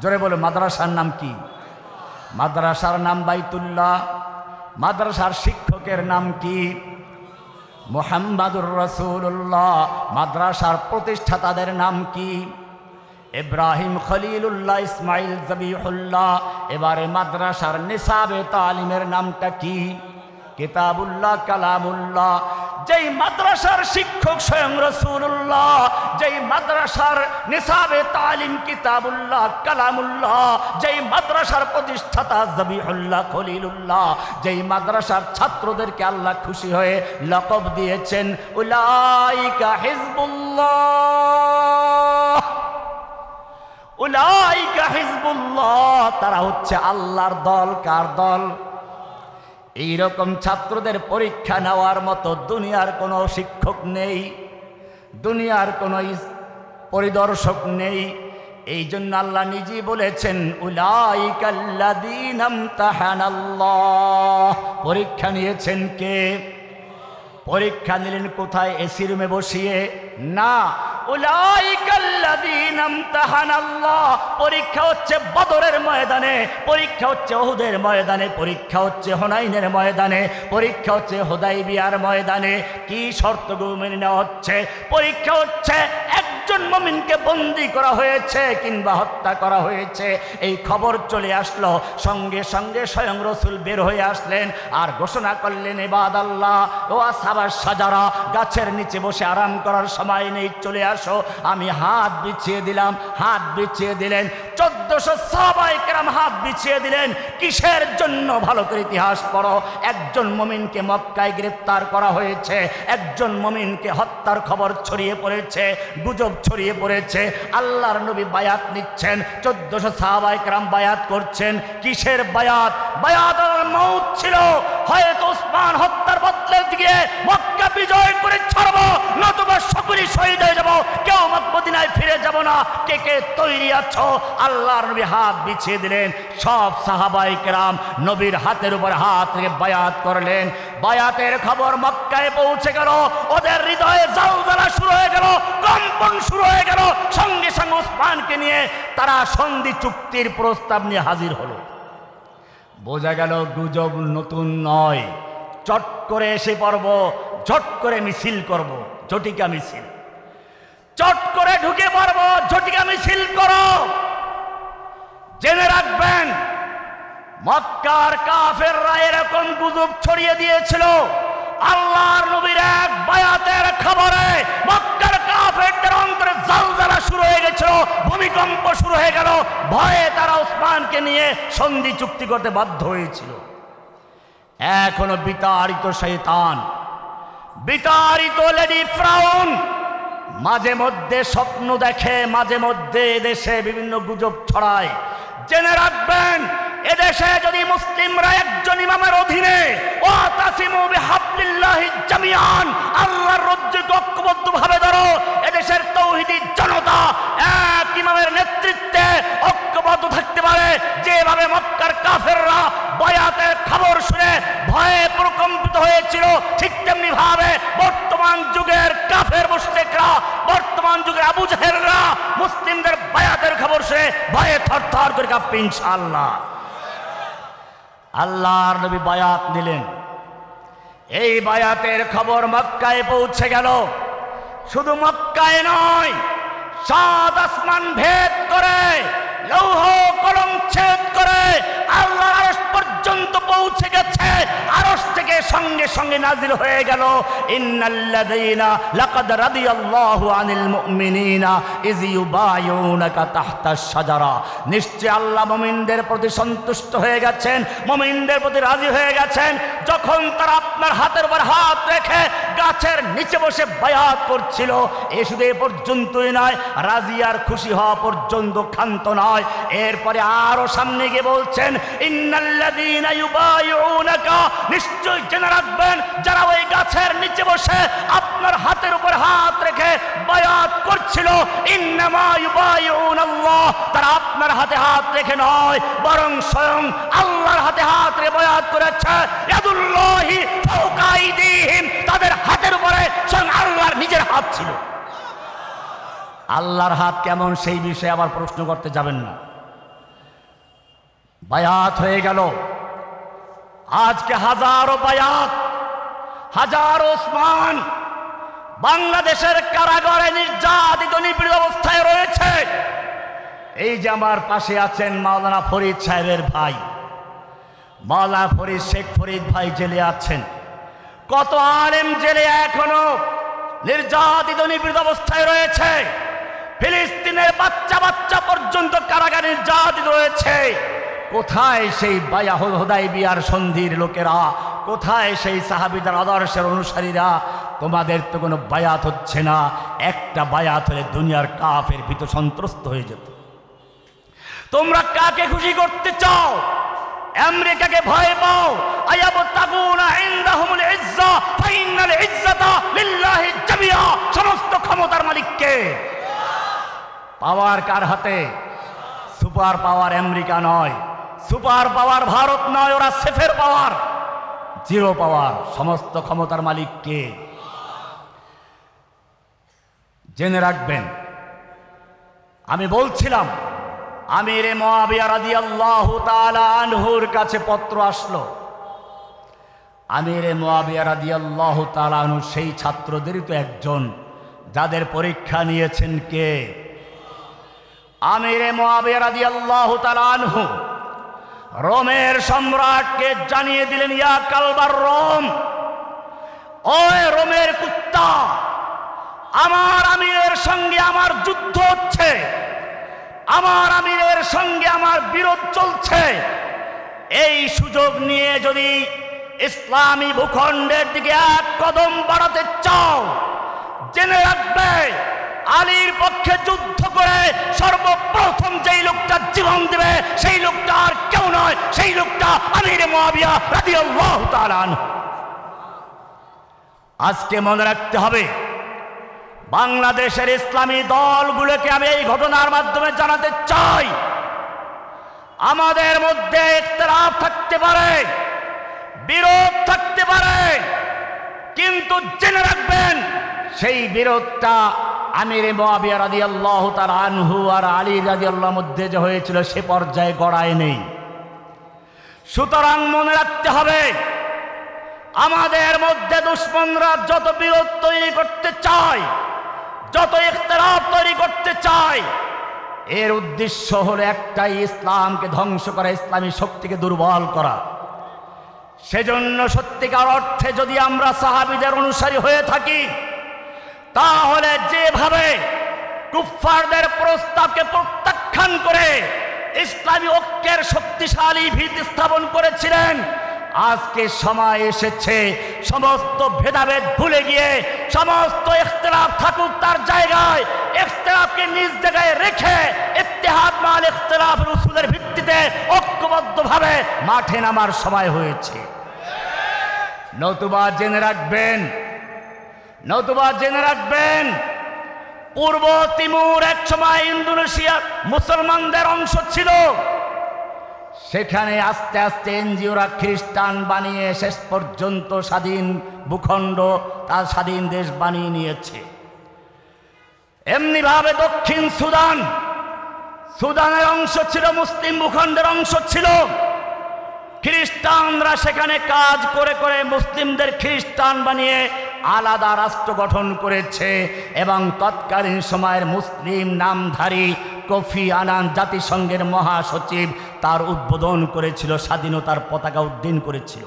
জোরে বলো, মাদ্রাসার নাম কি? মাদ্রাসার নাম বাইতুল্লাহ, মাদ্রাসার শিক্ষকের নাম কি? মোহাম্মদুর রসুল্লাহ মাদ্রাসার প্রতিষ্ঠাতাদের নাম কি? ইব্রাহিম খলিলুল্লাহ ইসমাইল জবিহুল্লাহ, এবারে মাদ্রাসার নিসাবে তালিমের নামটা কি? কিতাবুল্লাহ, কালামুল্লাহ। যেই মাদ্রাসার শিক্ষক স্বয়ং রসুল্লাহ যেই মাদ্রাসার নিসাবে তালিম কিতাবুল্লাহ, কালামুল্লাহ। যেই মাদ্রাসার প্রতিষ্ঠাতা জবিহুল্লাহ, খলিলুল্লাহ। যেই মাদ্রাসার ছাত্রদেরকে আল্লাহ খুশি হয়ে লকব দিয়েছেন, উলাইকা হিজবুল্লাহ। উলাইকা হিজবুল্লাহ, তারা হচ্ছে আল্লাহর দল, কার দল? এইরকম ছাত্রদের পরীক্ষা নেওয়ার মতো দুনিয়ার কোনো শিক্ষক নেই, দুনিয়ার কোনো পরিদর্শক নেই। এই জন্য আল্লাহ নিজেই বলেছেন পরীক্ষা নিয়েছেন কে? পরীক্ষা নিলেন কোথায়? এসি রুমে বসিয়ে। না পরীক্ষা হচ্ছে বদরের ময়দানে, পরীক্ষা হচ্ছে ওহুদের ময়দানে, পরীক্ষা হচ্ছে হোনাইনের ময়দানে, পরীক্ষা হচ্ছে হোদাই বিয়ার ময়দানে। কি শর্ত মেনে হচ্ছে? পরীক্ষা হচ্ছে একজন মমিনকে বন্দি করা হয়েছে কিংবা হত্যা করা হয়েছে। এই খবর চলে আসলো, সঙ্গে সঙ্গে স্বয়ং রসুল বের হয়ে আসলেন আর ঘোষণা করলেন এবাদ আল্লাহ ও সাবার সাজারা, গাছের নিচে বসে আরাম করার সময় নেই, চলে আসো। আমি হাত বিছিয়ে দিলাম, হাত বিছিয়ে দিলেন। চোদ্দশো সবাই কেরাম হাত বিছিয়ে দিলেন। কিসের জন্য ভালো করে ইতিহাস পড়ো? একজন মমিনকে মক্কায় গ্রেপ্তার করা হয়েছে, একজন মমিনকে হত্যার খবর ছড়িয়ে পড়েছে, গুজব ছড়িয়ে পড়েছে। আল্লাহর নবী বায়াত নিচ্ছেন। চোদ্দশো সাহাবাই কেরাম বায়াত করছেন। কিসের বায়াত? বায়াত মৌত ছিল। হয়তো ওসমান হত্যার বদলে দিয়ে মক্কা বিজয় করে ছাড়বো, নতুবা সকলেই শহীদ হয়ে যাব। কেউ মদিনায় ফিরে যাব না। কে কে তৈরি আছো? আল্লাহর নবী হাত বিছিয়ে দিলেন। সব সাহাবাই কেরাম নবীর হাতের উপর হাত রেখে বায়াত করলেন। বায়াতের খবর মক্কায় পৌঁছে গেল। ওদের হৃদয়ে জালজালা শুরু হয়ে গেল, কম্পন শুরু হয়ে গেল। সঙ্গে সঙ্গে ওসমানকে নিয়ে তারা সন্ধি চুক্তির প্রস্তাব নিয়ে হাজির হলো। বোঝা গেল গুজব নতুন নয়। চট করে এসে পড়ব, ঝট করে মিছিল করব, ঝটিকা মিছিল। চট করে ঢুকে পড়ব, ঝটিকা মিছিল করো। জেনে রাখবেন মক্কার কাফেররা এরকম গুজব ছড়িয়ে দিয়েছিল। আল্লাহর নবীর এক বায়াতের খবরে মক্কার কাফেরদের অন্তরে জালজালা শুরু হয়ে গেছিল, ভূমিকম্প শুরু হয়ে গেল। ভয়ে তারা ওসমানকে নিয়ে সন্ধি চুক্তি করতে বাধ্য হয়েছিল। এখনও বিতাড়িত শৈতান বিতাড়িত লেডি ফ্রাউন, মাঝে মধ্যে স্বপ্ন দেখে, মাঝে মধ্যে দেশে বিভিন্ন গুজব ছড়ায়। জেনে রাখবেন এদেশে যদি মুসলিমরা একজন ইমামের অধীনে, ও তাসিমু বিহাবলিল্লাহি জামিয়ান আল্লাহর রজ্জুকে ঐক্যবদ্ধ ভাবে ধরো। এদেশের তৌহিদি জনতা এক ইমামের নেতৃত্বে ঐক্যবদ্ধ থাকতে পারে। যেভাবে মক্কার কাফেররা বয়াতের খবর শুনে ভয়ে প্রকম্পিত হয়েছিল, ঠিক তেমনি ভাবে বর্তমান যুগের কাফের মুশরিকরা, বর্তমান যুগের আবু জাহেলরা মুসলিমদের বায়াতের খবর শুনে ভয়ে থরথর করে কাঁপবে ইনশাআল্লাহ। আল্লাহর নবী বায়াত নিলেন। এই বায়াতের খবর মক্কায় পৌঁছে গেল। শুধু মক্কায় নয় সাত আসমান ভেদ করে, লৌহ কলম ছেদ করে আল্লাহ পর্যন্ত পৌঁছে গেছে থেকে সঙ্গে সঙ্গে নাজিল হয়ে গেল। ইন্নাল্লাযীনা লাকাদ রাদিয়াল্লাহু আনিল মুমিনিনা ইয ইউবায়ুনাকা তাহতাশ শাজারা। নিশ্চয় আল্লাহ মুমিনদের প্রতি সন্তুষ্ট হয়ে গেছেন, মুমিনদের প্রতি রাজি হয়ে গেছেন। যখন তারা আপনার হাতের উপর হাত রেখে গাছের নিচে বসে বায়াত করছিল, এ শুধু এ পর্যন্তই নয়, রাজি আর খুশি হওয়া পর্যন্ত ক্ষান্ত নয়। এরপরে আরও সামনে গিয়ে বলছেন, ইন্নাল্লাযীনা ইউবায়ুনাকা নিশ্চয় জেনে রাখবেন, যারা ওই গাছের নিচে বসে আপনার হাতের উপর হাত রেখে বায়াত করছিল তারা আপনার হাতে হাত রেখে নয়, বরং স্বয়ং আল্লাহর হাতে হাত রেখে বায়াত করেছে। তাদের হাতের উপরে স্বয়ং আল্লাহর নিজের হাত ছিল। আল্লাহর হাত কেমন সেই বিষয়ে আবার প্রশ্ন করতে যাবেন না। বায়াত হয়ে গেল। আজকে হাজারো বায়াত, হাজারো ওসমান বাংলাদেশের কারাগারে নির্যাতিত, নিপীড়িত অবস্থায় রয়েছে। এই যে আমার পাশে আছেন মাওলানা ফরিদ সাহেবের ভাই, মাওলানা ফরিদ, শেখ ফরিদ ভাই জেলে আছেন। কত আলেম জেলে এখনও নির্যাতিত, নিপীড়িত অবস্থায় রয়েছে। ফিলিস্তিনের বাচ্চা বাচ্চা পর্যন্ত কারাগারে নির্যাতিত রয়েছে। কোথায় সেই বায়া হোদাই বিয়ার সন্ধির লোকেরা? কোথায় সেই সাহাবিদার আদর্শের অনুসারীরা? তোমাদের তো কোনো বায়াত হচ্ছে না। একটা বায়াত হলে দুনিয়ার কাফের ভীত সন্ত্রস্ত হয়ে যেত। তোমরা কাকে খুশি করতে চাও? আমেরিকাকে ভয় পাও? সমস্ত ক্ষমতার মালিককে। পাওয়ার কার হাতে? সুপার পাওয়ার আমেরিকা নয়। সুপার পাওয়ার ভারত নয়, ওরা সেফের পাওয়ার। জিরো পাওয়ার, সমস্ত ক্ষমতার মালিককে জেনে রাখবেন, আমি বলছিলাম, আমিরে তাআলা আনহুর কাছে পত্র আসলো। আমিরে আনহু সেই ছাত্রদেরই তো একজন, যাদের পরীক্ষা নিয়েছেন কে? আমিরে তাআলা আনহু রোমের সম্রাটকে জানিয়ে দিলেন, ইয়া কালবার রোম, ওই রোমের কুত্তা, আমার আমিরের সঙ্গে আমার যুদ্ধ হচ্ছে, আমার আমিরের সঙ্গে আমার বিরোধ চলছে। এই সুযোগ নিয়ে যদি ইসলামী ভূখণ্ডের দিকে এক কদম বাড়াতে চাও, জেনে রাখবে আলীর পক্ষে যুদ্ধ করে সর্বপ্রথম যেই লোকটা জীবন দেবে, সেই লোকটা আর কেউ নয়, সেই লোকটা আমির মহাবিয়া রাদিয়াল্লাহু আজকে মনে রাখতে হবে, বাংলাদেশের ইসলামী দলগুলোকে আমি এই ঘটনার মাধ্যমে জানাতে চাই। আমাদের মধ্যে ইখতলাফ থাকতে পারে, বিরোধ থাকতে পারে, কিন্তু জেনে রাখবেন, সেই বিরোধটা আমির মোয়াবিয়া রাদি আল্লাহ তার আনহু আর আলী রাজি আল্লাহর মধ্যে যে হয়েছিল সে পর্যায়ে গড়ায় নেই। সুতরাং মনে রাখতে হবে, আমাদের মধ্যে দুশ্মনরা যত বিরোধ তৈরি করতে চায়, যত ইখতলাফ তৈরি করতে চায়, এর উদ্দেশ্য হলো একটাই, ইসলামকে ধ্বংস করা, ইসলামী শক্তিকে দুর্বল করা। সেজন্য সত্যিকার অর্থে যদি আমরা সাহাবিদের অনুসারী হয়ে থাকি তাহলে যেভাবে কুফফারদের প্রস্তাবকে প্রত্যাখ্যান করে ইসলামী ঐক্যের শক্তিশালী ভিত স্থাপন করেছিলেন, আজকে সময় এসেছে, সমস্ত ভেদাভেদ ভুলে গিয়ে, সমস্ত ইখতলাফ থাকুক তার জায়গায়, ইখতলাফকে নিজ জায়গায় রেখে ইত্তেহাদ মাল ইখতলাফ রসুলের ভিত্তিতে ঐক্যবদ্ধভাবে মাঠে নামার সময় হয়েছে। নতুবা জেনে রাখবেন নতুবা জেনে রাখবেন, পূর্ব তিমুর এক সময় ইন্দোনেশিয়া মুসলমানদের অংশ ছিল। সেখানে আস্তে আস্তে এনজিওরা খ্রিস্টান বানিয়ে শেষ পর্যন্ত স্বাধীন ভূখণ্ড, তার স্বাধীন দেশ বানিয়ে নিয়েছে। এমনিভাবে দক্ষিণ সুদান, সুদানের অংশ ছিল, মুসলিম ভূখণ্ডের অংশ ছিল। খ্রিস্টানরা সেখানে কাজ করে করে মুসলিমদের খ্রিস্টান বানিয়ে আলাদা রাষ্ট্র গঠন করেছে এবং তৎকালীন সময়ের মুসলিম নামধারী কফি আনান জাতিসংঘের মহাসচিব তার উদ্বোধন করেছিল, স্বাধীনতার পতাকা উদ্দিন করেছিল।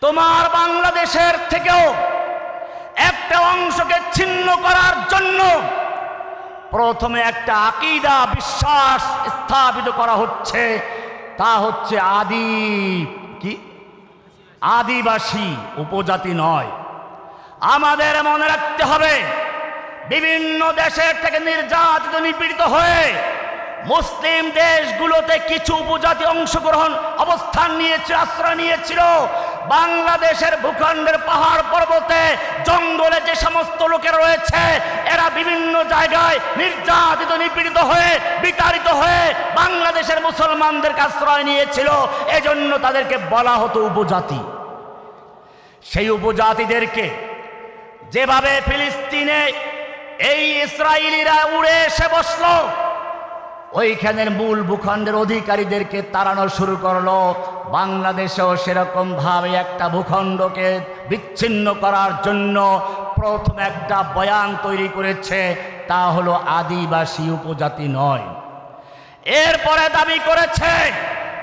তোমার বাংলাদেশের থেকেও একটা অংশকে ছিন্ন করার জন্য প্রথমে একটা আকিদা, বিশ্বাস স্থাপিত করা হচ্ছে, তা হচ্ছে আদি। আদিবাসী উপজাতি নয়। আমাদের মনে রাখতে হবে, বিভিন্ন দেশের থেকে নির্যাতিত, নিপীড়িত হয়ে মুসলিম দেশগুলোতে কিছু উপজাতি অংশগ্রহণ, অবস্থান নিয়েছিল আশ্রয় নিয়েছিল। বাংলাদেশের ভূখণ্ডের পাহাড় পর্বতে, জঙ্গলে যে সমস্ত লোকেরা রয়েছে, এরা বিভিন্ন জায়গায় নির্যাতিত, নিপীড়িত হয়ে, বিতাড়িত হয়ে বাংলাদেশের মুসলমানদেরকে আশ্রয় নিয়েছিল। এজন্য তাদেরকে বলা হতো উপজাতি। সেই উপজাতিদেরকে যেভাবে ফিলিস্তিনে এই ইসরায়েলিরা উড়ে এসে বসল, ওইখানের মূল ভূখণ্ডের অধিকারীদেরকে তাড়ানো শুরু করল। বাংলাদেশেও সেরকম ভাবে একটা ভূখণ্ডকে বিচ্ছিন্ন করার জন্য প্রথম একটা বয়ান তৈরি করেছে, তা হলো আদিবাসী উপজাতি নয়। এরপরে দাবি করেছে,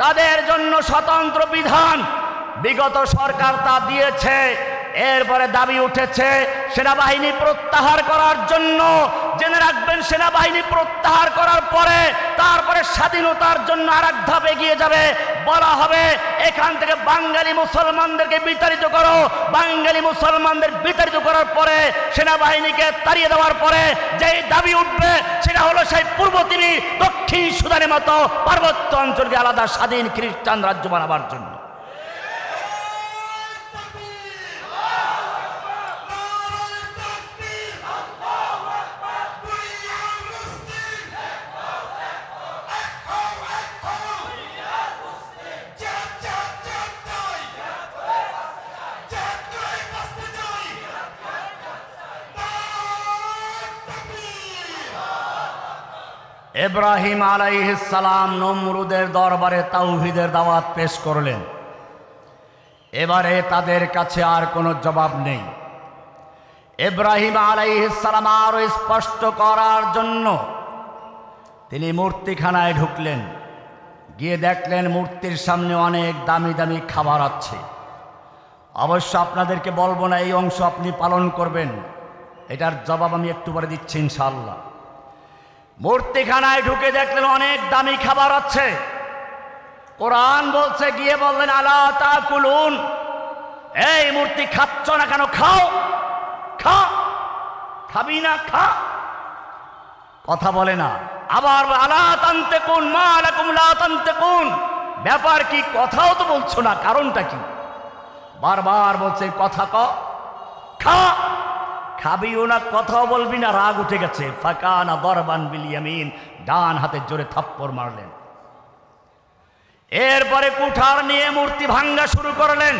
তাদের জন্য স্বতন্ত্র বিধান বিগত সরকার তা দিয়েছে, এরপরে দাবি উঠেছে সেনাবাহিনী প্রত্যাহার করার জন্য। জেনে রাখবেন, সেনাবাহিনী প্রত্যাহার করার পরে তারপরে স্বাধীনতার জন্য আর এক ধাপ এগিয়ে যাবে। বলা হবে, এখান থেকে বাঙালি মুসলমানদেরকে বিতাড়িত করো। বাঙালি মুসলমানদের বিতাড়িত করার পরে, সেনাবাহিনীকে তাড়িয়ে দেওয়ার পরে যেই দাবি উঠবে, সেটা হলো সেই পূর্ব তিনি দক্ষিণ সুদানের মতো পার্বত্য অঞ্চলকে আলাদা স্বাধীন খ্রিস্টান রাজ্য বানাবার জন্য। এব্রাহিম আলাইহিসালাম নমরুদের দরবারে তাওহিদের দাওয়াত পেশ করলেন। এবারে তাদের কাছে আর কোনো জবাব নেই। এব্রাহিম আলাইহিসালাম আরও স্পষ্ট করার জন্য তিনি মূর্তিখানায় ঢুকলেন। গিয়ে দেখলেন মূর্তির সামনে অনেক দামি দামি খাবার আছে। অবশ্য আপনাদেরকে বলব না, এই অংশ আপনি পালন করবেন। এটার জবাব আমি একটু পরে দিচ্ছি ইনশাল্লাহ মূর্তিখানায় ঢুকে দেখলেন অনেক দামি খাবার আছে। কোরআন বলছে, গিয়ে বললেন, আলা তা কুলুন এই মূর্তি খাচ্ছ না কেন? খাও, খা, খাবি না, খা। কথা বলে না। আবার আলা তান্তে কোন মা আলাকুম লা তান্তে কোন ব্যাপার কি? কথাও তো বলছো না, কারণটা কি? বারবার বলছে, কথা ক, খা। খাবিও না কথাও বলবি না, রাগ উঠে গেছে। ফাঁকা না দরবান বিলিয়ামিন ডান হাতে জোরে থাপ্পড় মারলেন। এরপরে কুঠার নিয়ে মূর্তি ভাঙ্গা শুরু করলেন।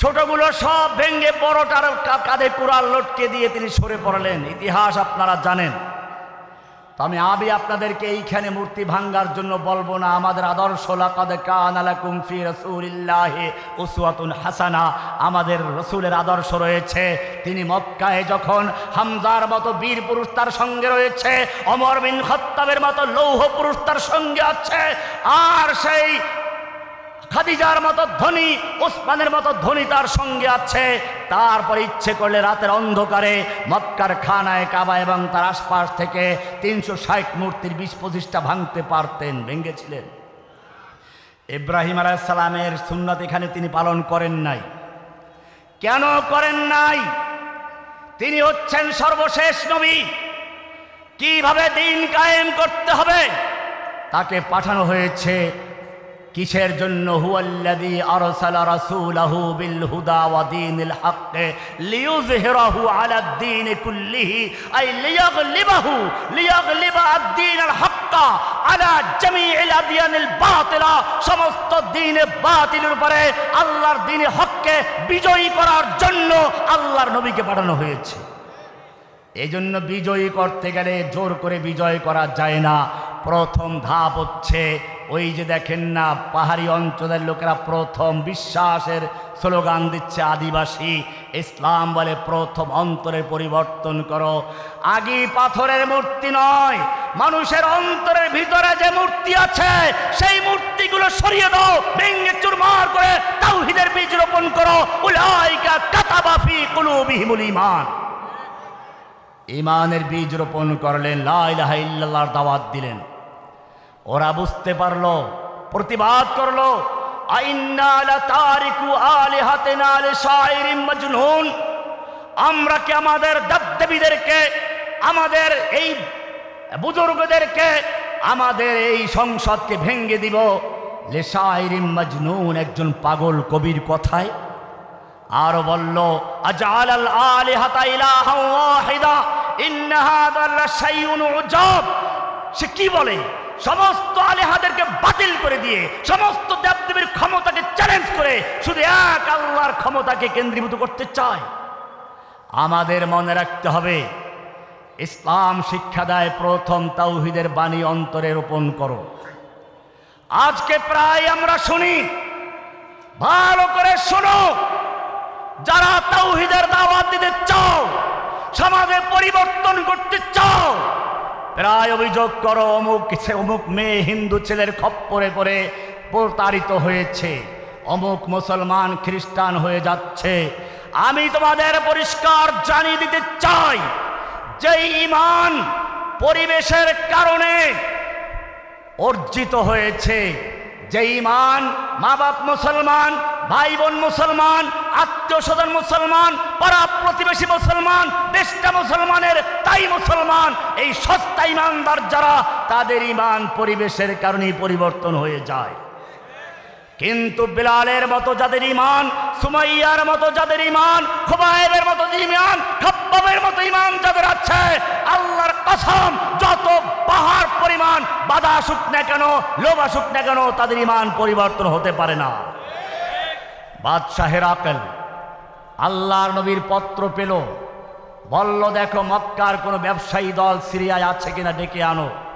ছোটগুলো সব ভেঙ্গে বড়টার কাঁধে কুড়াল লটকে দিয়ে তিনি সরে পড়লেন। ইতিহাস আপনারা জানেন। তো আমি আবি আপনাদেরকে এইখানে মূর্তি ভাঙ্গার জন্য বলব না, আমাদের আদর্শ হাসানা। আমাদের রসুলের আদর্শ রয়েছে, তিনি মক্কায় যখন হামজার মতো বীর পুরুষ তার সঙ্গে রয়েছে অমর বিন খত্তাবের মতো লৌহ পুরুষ তার সঙ্গে আছে, আর সেই খাদিজার মতো ধনী ওসমানের মতো ধনী তার সঙ্গে আছে। তারপর ইচ্ছে করলে রাতের অন্ধকারে মক্কার খানায় কাবা এবং তার আশপাশ থেকে তিনশো ষাট মূর্তির বিশ পঁচিশটা ভাঙতে পারতেন, ভেঙেছিলেন। ইব্রাহিম আলাইসালামের সুন্নত এখানে তিনি পালন করেন নাই। কেন করেন নাই? তিনি হচ্ছেন সর্বশেষ নবী। কীভাবে দিন কায়েম করতে হবে? তাকে পাঠানো হয়েছে কিসের জন্য হুয়াল্লাযী আরসালা রাসূলাহু বিল হুদা ওয়া দীনিল হক লিইয়ুযহিরাহু আলা দ্বীন কুল্লিহি, আই লিয়াগলিবাহু, লিয়াগলিবা আদ-দীনাল হক আলা জামিইল আদিয়ানিল বাতিলা, সমস্ত দ্বীনে বাতিলের উপরে আল্লাহর দ্বীনে হককে বিজয়ী করার জন্য আল্লাহর নবীকে পাঠানো হয়েছে। এই জন্য বিজয়ী করতে গেলে জোর করে বিজয় করা যায় না। প্রথম ধাপ হচ্ছে ওই যে দেখেন না, পাহাড়ি অঞ্চলের লোকেরা প্রথম বিশ্বাসের স্লোগান দিচ্ছে আদিবাসী। ইসলাম বলে প্রথম অন্তরে পরিবর্তন করো। আগে পাথরের মূর্তি নয়, মানুষের অন্তরের ভিতরে যে মূর্তি আছে, সেই মূর্তিগুলো সরিয়ে দাও ভেঙ্গে চুরমার করে তাওহিদের বীজ রোপণ করো। উলাইকা কাতাবাফি কুলুবিহিমুল ইমান ইমানের বীজ রোপণ করলেন লাইলাহা ইল্লাল্লাহর দাওয়াত দিলেন। ওরা বুঝতে পারল, প্রতিবাদ করল আমরা কি আমাদের দেবদেবীদেরকে, আমাদের এই বুজুর্গদেরকে, আমাদের এই সংসদকে ভেঙ্গে দিব? লেশাইরিন মাজনুন একজন পাগল কবির কথায়। আরও বলল আজাল আল আলিহাতা ইলাহা ওয়াহিদা, ইন্না হাযা লাশাইউন উজাব। সে কি বলে? সমস্ত আলেহাদেরকে বাতিল করে দিয়ে, সমস্ত দেবদেবীর ক্ষমতাকে চ্যালেঞ্জ করে শুধু এক আল্লাহর ক্ষমতাকে কেন্দ্রীভূত করতে চায়। আমাদের মনে রাখতে হবে, ইসলাম শিক্ষা দেয় প্রথম তাওহিদের বাণী অন্তরে রোপণ করো। আজকে প্রায় আমরা শুনি, ভালো করে শোনো, যারা তাওহিদের দাওয়াত দিতে চাও, সমাজে পরিবর্তন করতে চাও প্রায় অভিযোগ করো, অমুক অমুক মেয়ে হিন্দু ছেলের খপ্পরে পড়ে প্রতারিত হয়েছে। অমুক মুসলমান খ্রিস্টান হয়ে যাচ্ছে। আমি তোমাদের পরিষ্কার জানিয়ে দিতে চাই, যে ইমান পরিবেশের কারণে অর্জিত হয়েছে। যে ইমান মা বাপ মুসলমান ভাই বোন মুসলমান আত্মীয় স্বজন মুসলমান পাড়া প্রতিবেশী মুসলমান, দেশটা মুসলমানের, তাই মুসলমান, এই সস্তা ইমানদার যারা, তাদের ইমান পরিবেশের কারণেই পরিবর্তন হয়ে যায়। কিন্তু বিলালের মতো যাদের ইমান সুমাইয়ার মতো যাদের ইমান খুবাইবের মতো ইমান খব্বাবের মতো ইমান যাদের আছে, আল্লাহর কসম, যত পাহাড় পরিমাণ, বাধা আসুক না কেন, লোভ আসুক না কেন, তাদের ইমান পরিবর্তন হতে পারে না। বাদশাহের আকেল আল্লাহর নবীর পত্র পেল, বলল, দেখো, মক্কার কোনো ব্যবসায়ী দল সিরিয়ায় আছে কিনা ডেকে আনো।